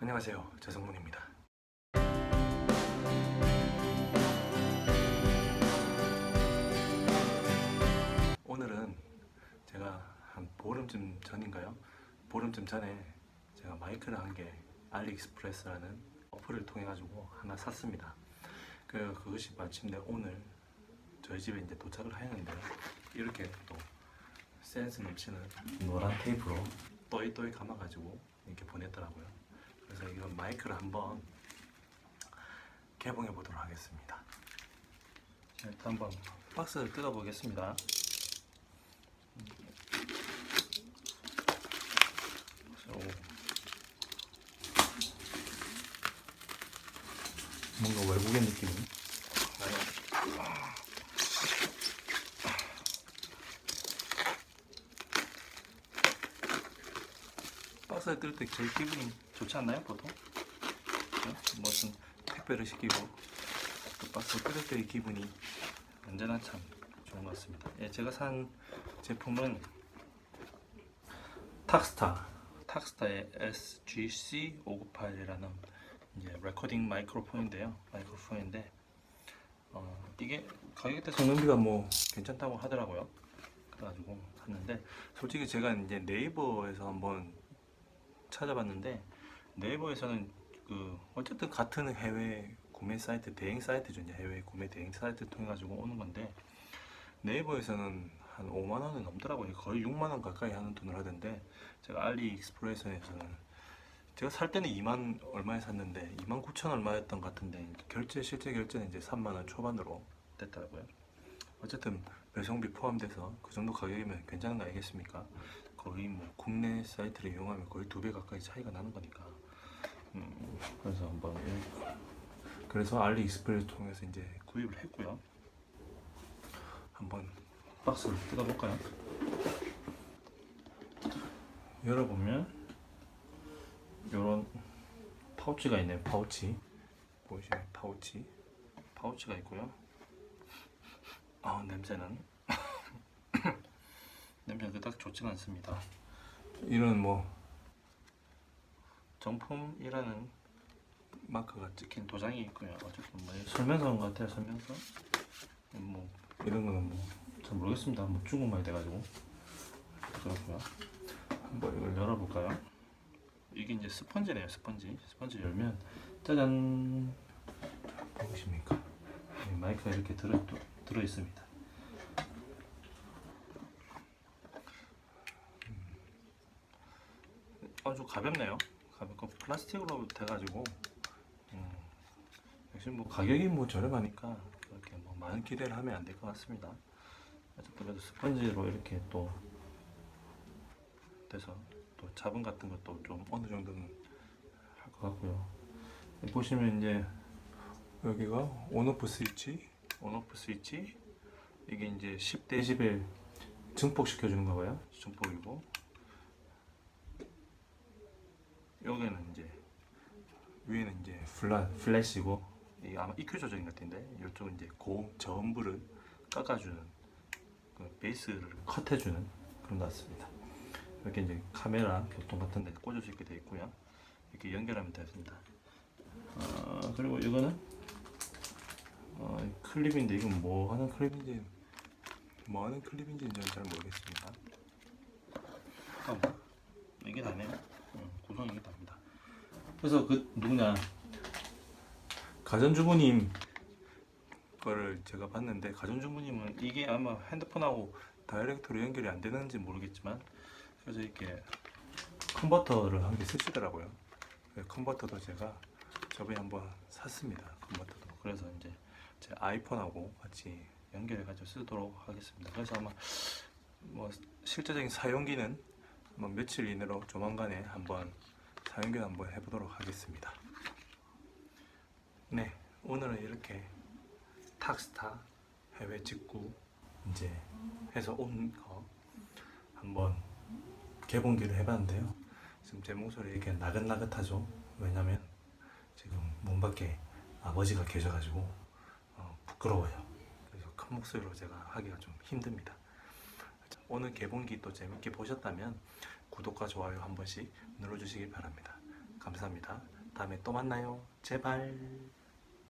안녕하세요 재성문입니다 오늘은 제가 한 보름쯤 전인가요? 보름쯤 전에 제가 마이크를 한 게 알리익스프레스라는 어플을 통해 가지고 하나 샀습니다. 그 그것이 마침내 오늘 저희 집에 이제 도착을 하였는데 이렇게 또 센스 넘치는 노란 테이프로 또이또이 감아가지고 이렇게 보냈더라고요. 그래서 이건 마이크를 한번 개봉해 보도록 하겠습니다. 자, 일단 한번 박스를 뜯어 보겠습니다. 뭔가 외국의 느낌이. 박스를 뜰때 제일 기분이 좋지 않나요, 보통? 네? 무슨 택배를 시키고 또 박스를 뜯을 때의 기분이 언제나 참 좋은 것 같습니다. 예, 제가 산 제품은 탁스타, 탁스타의 SGC598이라는 이제 레코딩 마이크로폰인데요. 마이크로폰인데 어, 이게 가격에 대해서 성능비가 뭐 괜찮다고 하더라고요. 그래가지고 샀는데 솔직히 제가 이제 네이버에서 한번 찾아봤는데 네이버에서는 그 어쨌든 같은 해외 구매 사이트 대행 사이트죠 이제 해외 구매 대행 사이트 통해 가지고 오는 건데 네이버에서는 한 5만 원은 넘더라고요 거의 6만 원 가까이 하는 돈을 하던데 제가 알리익스프레스에서는 제가 살 때는 2만 얼마에 샀는데 2만 9천 얼마였던 것 같은데 결제 실제 결제는 이제 3만 원 초반으로 됐더라고요 어쨌든 배송비 포함돼서 그 정도 가격이면 괜찮은 거 아니겠습니까? 거의 뭐 국내 사이트를 이용하면 거의 두 배 가까이 차이가 나는 거니까. 음, 그래서 한번 일- 그래서 알리익스프레스 통해서 이제 구입을 했고요. 한번 박스를 뜯어볼까요? 열어보면 이런 파우치가 있네요. 파우치 보이시나요? 파우치 파우치가 있고요. 아 냄새는 냄새 그닥 좋진 않습니다. 이런 뭐 정품이라는 마크가 찍힌 도장이 있고요. 어쨌든 뭐 설명서인 것 같아요. 설명서. 뭐 이런 거는 뭐 잘 모르겠습니다. 뭐 중국말이 돼가지고 그렇고요. 한번 이걸 열어볼까요? 이게 이제 스펀지네요. 스펀지. 스펀지 열면 짜잔 보이십니까? 네, 마이크가 이렇게 들어 들어 있습니다. 아주 가볍네요. 가볍고 플라스틱으로 돼가지고 음, 역시 뭐 가격이 뭐 저렴하니까 그렇게 뭐 많은 기대를 하면 안 될 것 같습니다. 그래도 스펀지로 이렇게 또 돼서 또 잡음 같은 것도 좀 어느 정도는 할 것 같고요. 보시면 이제 여기가 온오프 스위치, 온오프 스위치 이게 이제 10데시벨 증폭 시켜 주는 거고요. 증폭이고 여기는 이제 위에는 이제 플랫 플래시고 이게 아마 EQ 조정인 것 같은데 이쪽은 이제 고음 저음부를 깎아주는 그 베이스를 컷해주는 그런 것 같습니다. 이렇게 이제 카메라 교통 같은 데 꽂을 수 있게 되어 있고요. 이렇게 연결하면 되습니다. 아, 그리고 이거는 어, 이 클립인데 이건 뭐 하는 클립인지 뭐 하는 클립인지는 저는 잘 모르겠습니다. 잠깐만 이게 다네요. 어, 구성이 답니다. 그래서 그 누구냐 가전주부님 거를 제가 봤는데 가전주부님은 이게 아마 핸드폰하고 다이렉트로 연결이 안 되는지 모르겠지만 그래서 이렇게 컨버터를 한 개 쓰시더라고요. 그 컨버터도 제가 저번에 한번 샀습니다. 컨버터도 그래서 이제 제 아이폰하고 같이 연결해가지고 쓰도록 하겠습니다. 그래서 아마 뭐 실제적인 사용기는 뭐 며칠 이내로 조만간에 한번 사용기를 한번 해보도록 하겠습니다. 네, 오늘은 이렇게 탁스타 해외 직구 이제 해서 온 거 한번 개봉기를 해봤는데요. 지금 제 목소리 이렇게 나긋나긋하죠. 왜냐면 지금 문 밖에 아버지가 계셔가지고 어, 부끄러워요. 그래서 큰 목소리로 제가 하기가 좀 힘듭니다. 오늘 개봉기 또 재밌게 보셨다면 구독과 좋아요 한 번씩 눌러주시길 바랍니다. 감사합니다. 다음에 또 만나요. 제발.